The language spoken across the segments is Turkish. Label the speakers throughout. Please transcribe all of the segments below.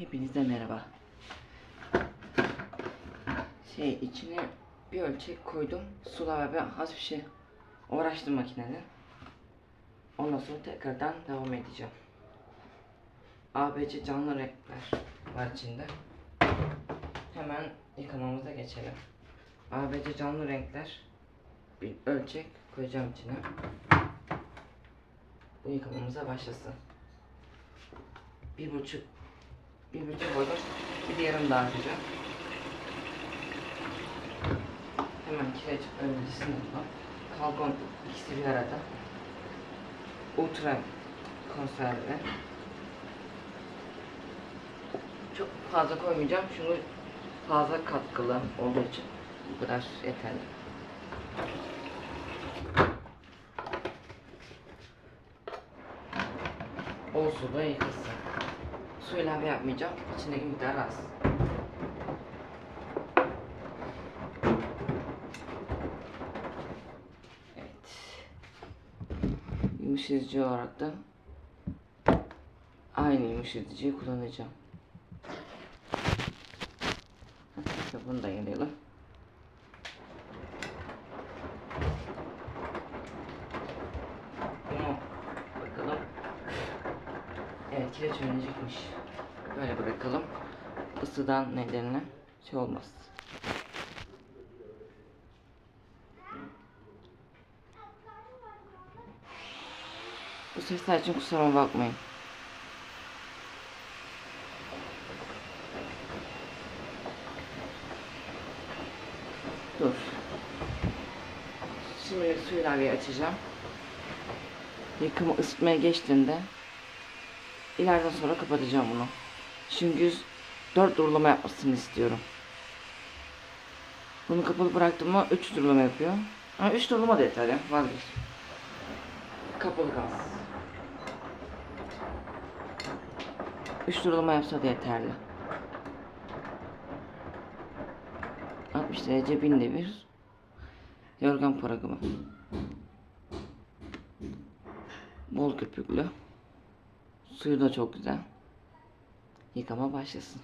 Speaker 1: Hepinize merhaba. Şey içine bir ölçek koydum. Sula ve az bir şey uğraştım makinenin. Ondan sonra tekrardan devam edeceğim. ABC canlı renkler var içinde. Hemen yıkamamıza geçelim. ABC canlı renkler bir ölçek koyacağım içine. Bu yıkamamıza başlasın. Bir buçuk bir buçuk koydum. Bir de yarım daha atacağım. Hemen kireç öncesinde kalkon ikisi bir arada. Ultra konserve. Çok fazla koymayacağım çünkü fazla katkılı olduğu için bu kadar yeterli. Bol suda yıkasın. Su ilave yapmayacağım. İçindeki miktar az. Yumuşatıcı olarak da aynı yumuşatıcıyı kullanacağım. Bunu da yayalım. Bunu bakalım. Evet kireç önecekmiş. Böyle bırakalım. Isıdan nedeniyle şey olmaz. Bu sesler için kusuruma bakmayın. Dur. Şimdi su ilaveyi açacağım. Yıkımı ısıtmaya geçtiğinde ileriden sonra kapatacağım bunu. Çünkü 4 durulama yapmasını istiyorum. Bunu kapalı bıraktım mı 3 durulama yapıyor. Ama 3 durulama da yeter ya vazgeç. Kapalı kalsın. 3 durulama yapsa da yeterli. 60 derece binde bir yorgan programı. Bol köpüklü. Suyu da çok güzel. Yıkama başlasın.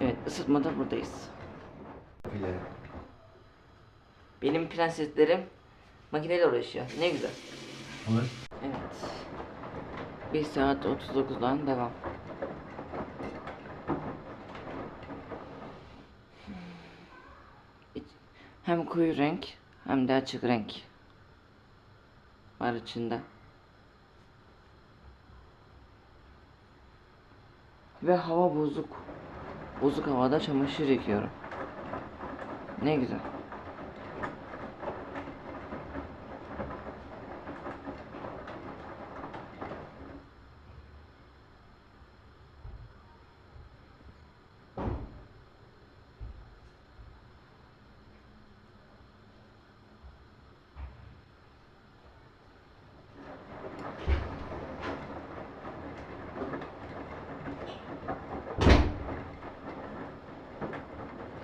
Speaker 1: Evet ısıtmada buradayız.
Speaker 2: Bile.
Speaker 1: Benim prenseslerim makineyle uğraşıyor. Ne güzel.
Speaker 2: Olur.
Speaker 1: Evet. 1 saat 39'dan devam. Hem koyu renk hem de açık renk var içinde. Ve hava bozuk. Bozuk havada çamaşır yıkıyorum. Ne güzel.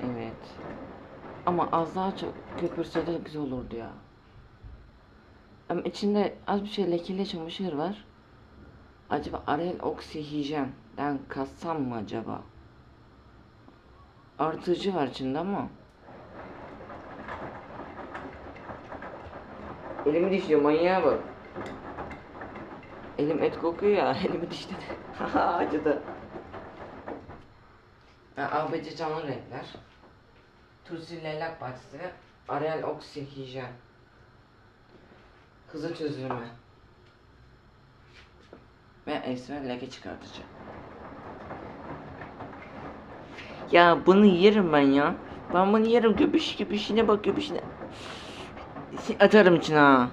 Speaker 1: Evet. Ama az daha çok köpürse de güzel olurdu ya. Ama içinde az bir şey lekeli çamaşır var. Acaba Ariel Oxy Hijyen'den kassam mı acaba? Artıcı var içinde ama. Elimi dişliyor manyağa bak. Elim et kokuyor ya elimi dişledi. Acıdı. Ha, ABC canlı renkler. Tursil Leylak Bahçesi ve Ariel Oxy Hijyen. Hızlı çözülme. Ve esmer leke çıkartıcı. Ya bunu yerim ben ya. Ben bunu yerim göbüş göbüşüne bak göbüşüne. Atarım içine ha.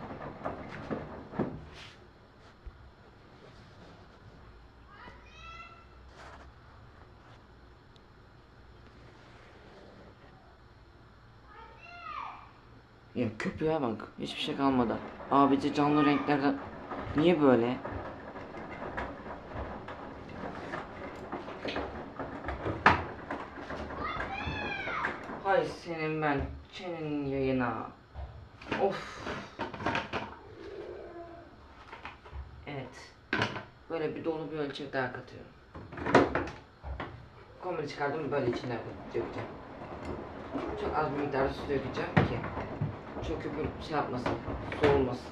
Speaker 1: Ya köpüğe bak. Hiçbir şey kalmadı. Abici canlı renklerden. Niye böyle? Hay senin ben çenenin yayına. Of. Evet. Böyle bir dolu bir ölçek daha katıyorum. Komple çıkardım böyle içine dökeceğim. Çok az bir miktarda su dökeceğim ki çok köpür şey yapmasın, soğumasın.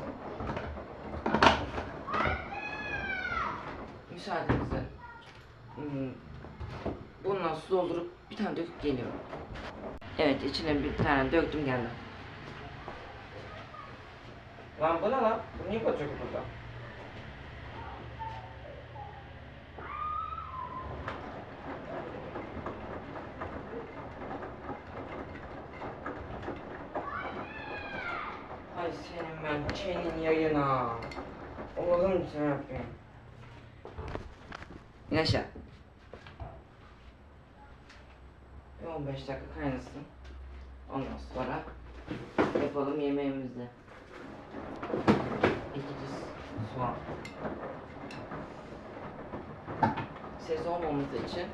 Speaker 1: Müsaadenizle. Hmm, Bundan su doldurup bir tane döküp geliyorum. Evet içine bir tane döktüm geldim. Lan bu ne lan? Bu niye batıyor burada? Ay senin ben çenin yayına. Sen yapayım. İn aşağı. Bir 15 dakika kaynasın. Ondan sonra yapalım yemeğimizi. İkinci soğan. Ses olmaması için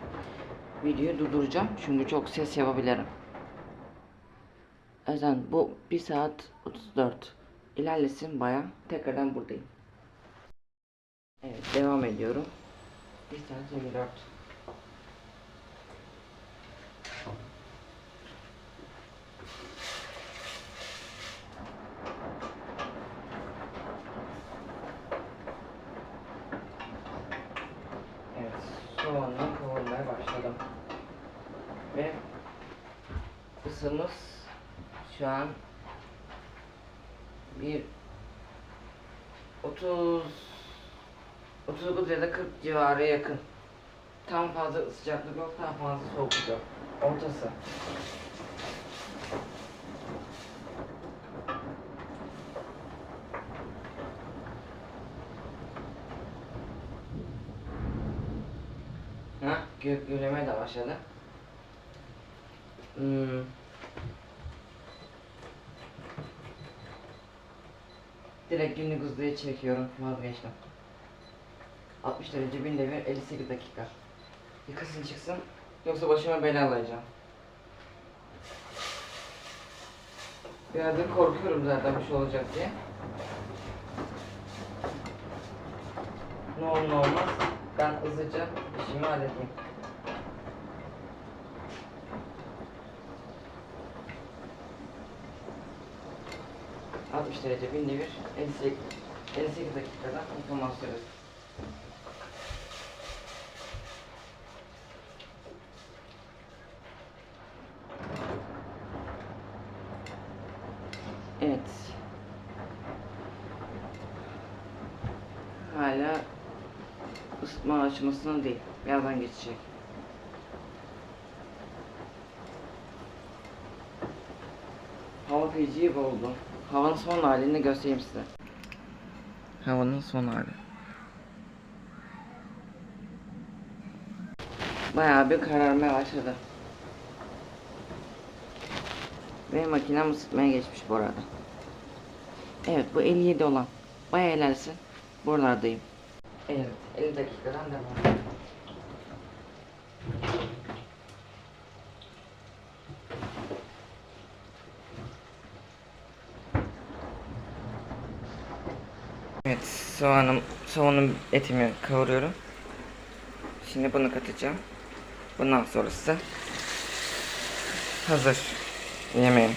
Speaker 1: videoyu durduracağım çünkü çok ses yapabilirim. O bu 1 saat 34 ilerlesin baya tekrardan buradayım. Evet devam ediyorum. 1 saat 24. Evet, soğanla kavurmaya başladım. Ve ısımız şu an bir 30 39 ya da 40 civarı yakın. Tam fazla sıcaklık yok, tam fazla soğukluk yok. Ortası. Ha, gök gürleme de başladı. Hmm. Direkt günlük hızlıya çekiyorum. Vazgeçtim. 60 derece bin devir 58 dakika. Yıkasın çıksın. Yoksa başıma bela alacağım. Biraz korkuyorum zaten bir şey olacak diye. Ne olur ne olmaz. Ben hızlıca işimi halledeyim. ...60 derece bin devir 58, 58 dakikada yıkama süresi. Evet. Hala ısıtma aşamasında değil. Birazdan geçecek. Hava feci oldu. Havanın son halini göstereyim size. Havanın son hali. Bayağı bir kararmaya başladı. Ve makinem ısıtmaya geçmiş bu arada. Evet bu 57 olan. Bayağı ilersin. Buralardayım. Evet 50 dakikadan devam. Evet soğanım, soğanın etimi kavuruyorum. Şimdi bunu katacağım. Bundan sonrası hazır yemeğim.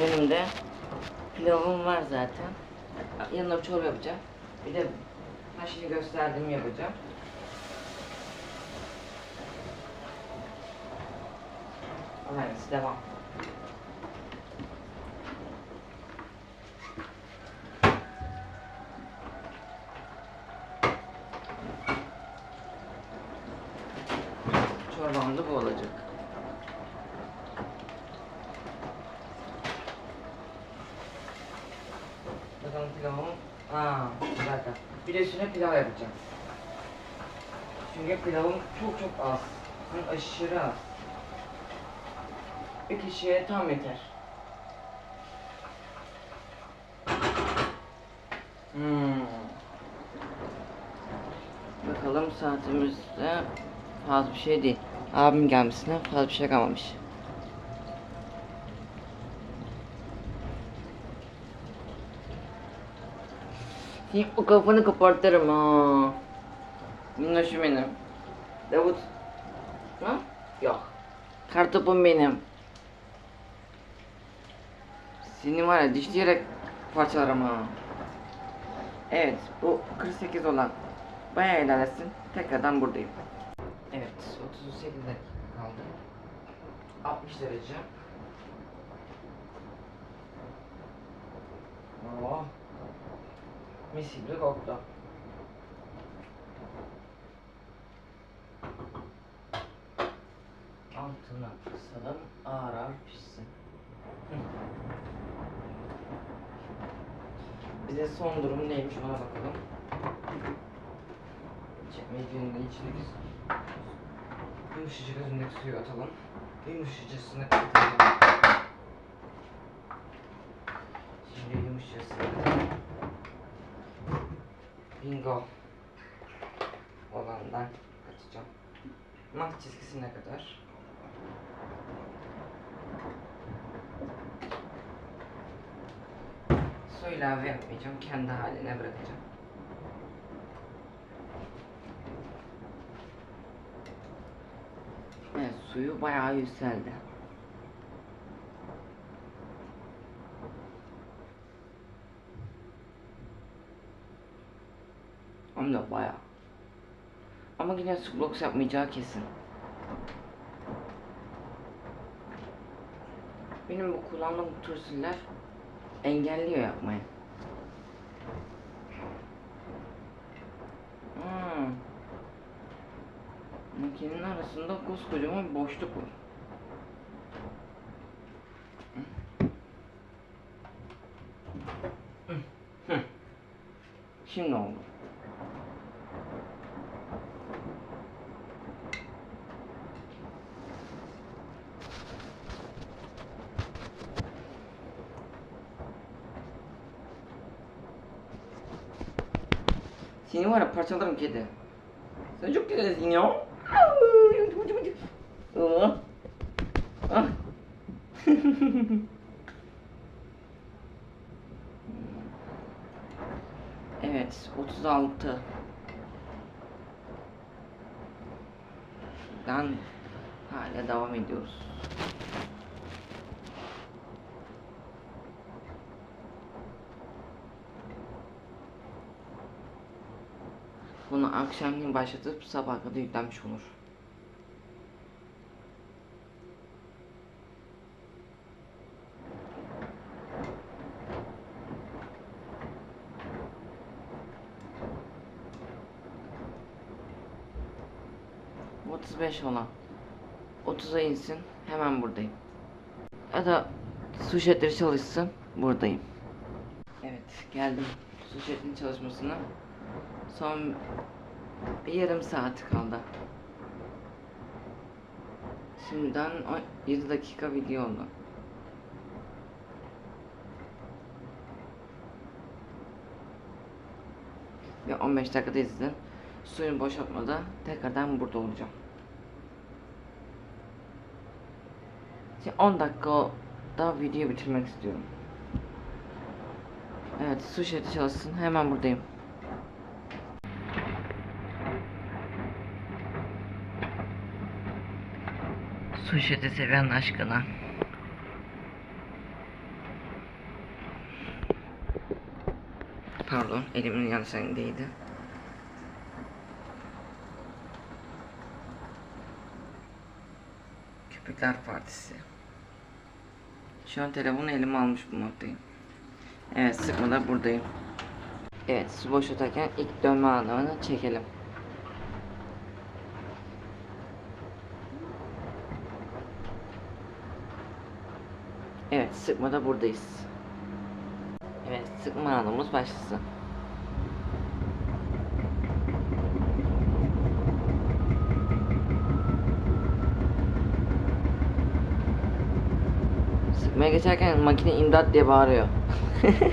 Speaker 1: Benim de pilavım var zaten. Yanına çorba yapacağım. Bir de ha şimdi gösterdiğimi yapacağım. Aynen devam. Da bu olacak. Bakalım pilavım. Aa, bir dakika. Bir de üstüne pilav yapacağım. Çünkü pilavım çok çok az. Yani aşırı az. Bir kişiye tam yeter. Hmm. Bakalım saatimizde fazla bir şey değil. Abim gelmesine fazla bir şey kalmamış. Senin o kafanı kopartırım ha. Minnoşum benim. Davut. Ha? Yok. Kartopum benim. Seni var ya dişleyerek parçalarım ha. Evet bu 48 olan bayağı ilerlesin. Tekrardan buradayım. Evet 38 dakika kaldı. 60 derece. Oh. Mis gibi koktu. Altına kısalım ağır ağır pişsin. Bize son durum neymiş ona bakalım. Çekmecenin içindeki yumuşacık özündeki suyu atalım. Yumuşacısını katalım. Şimdi yumuşacısını katalım. Bingo olandan katacağım. Mat çizgisine kadar. Su ilave yapmayacağım. Kendi haline bırakacağım. Evet suyu bayağı yükseldi. Hem de bayağı. Ama yine blocks yapmayacağı kesin. Benim bu kullandığım tursiller engelliyor yapmayı. Makinenin arasında koskocaman bir boşluk var. Şimdi oldu. Seni var ya parçalarım kedi. Sen çok güzelsin ya. Aa. Ah. evet, 36. Dan hala devam ediyoruz. Bunu akşamleyin başlatıp sabah kadar yüklenmiş olur. 35 olan 30'a insin hemen buradayım. Ya da su jetleri çalışsın buradayım. Evet geldim su jetinin çalışmasına. Son bir yarım saat kaldı. Şimdiden o- 7 dakika video oldu. Ve 15 dakikada izledim. Suyun boşaltmada tekrardan burada olacağım. Şimdi 10 dakika daha video bitirmek istiyorum. Evet su şeridi çalışsın hemen buradayım. Su şeridi seven aşkına. Pardon elimin yanlış değdi. Köpekler Partisi. Şu an telefonu elime almış bulmaktayım. Evet sıkmada buradayım. Evet su boşaltarken ilk dönme anlamını çekelim. Evet sıkmada buradayız. Evet sıkma anımız başlasın. Gitmeye geçerken makine imdat diye bağırıyor.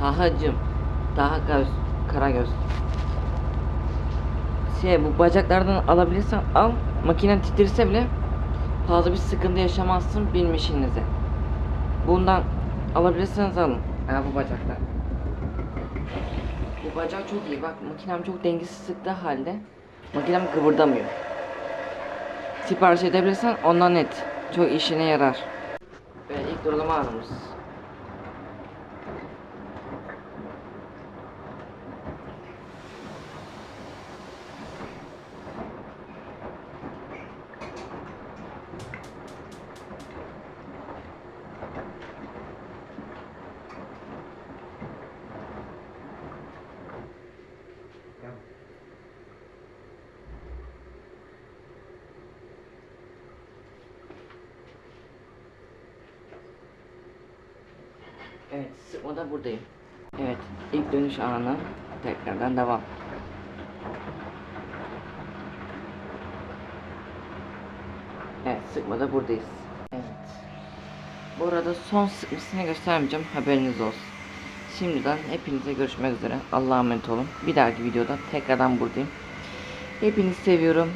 Speaker 1: Tahacım. Taha Karagöz. Karagöz. Şey bu bacaklardan alabilirsen al. Makinen titirse bile fazla bir sıkıntı yaşamazsın bilmişinize. Bundan alabilirseniz alın. Ha bu bacaklar. Bu bacak çok iyi. Bak makinem çok dengesiz sıktığı halde makinem kıvırdamıyor. Sipariş edebilirsen ondan net. Çok işine yarar. Ve ilk durulama anımız. Evet, sıkmada buradayım. Evet, ilk dönüş anı. Tekrardan devam. Evet, sıkmada buradayız. Evet. Bu arada son sıkmasını göstermeyeceğim, haberiniz olsun. Şimdiden hepinize görüşmek üzere. Allah'a emanet olun. Bir dahaki videoda tekrardan buradayım. Hepinizi seviyorum.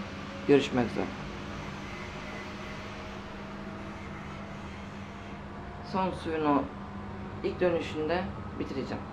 Speaker 1: Görüşmek üzere. Son suyunu ilk dönüşünde bitireceğim.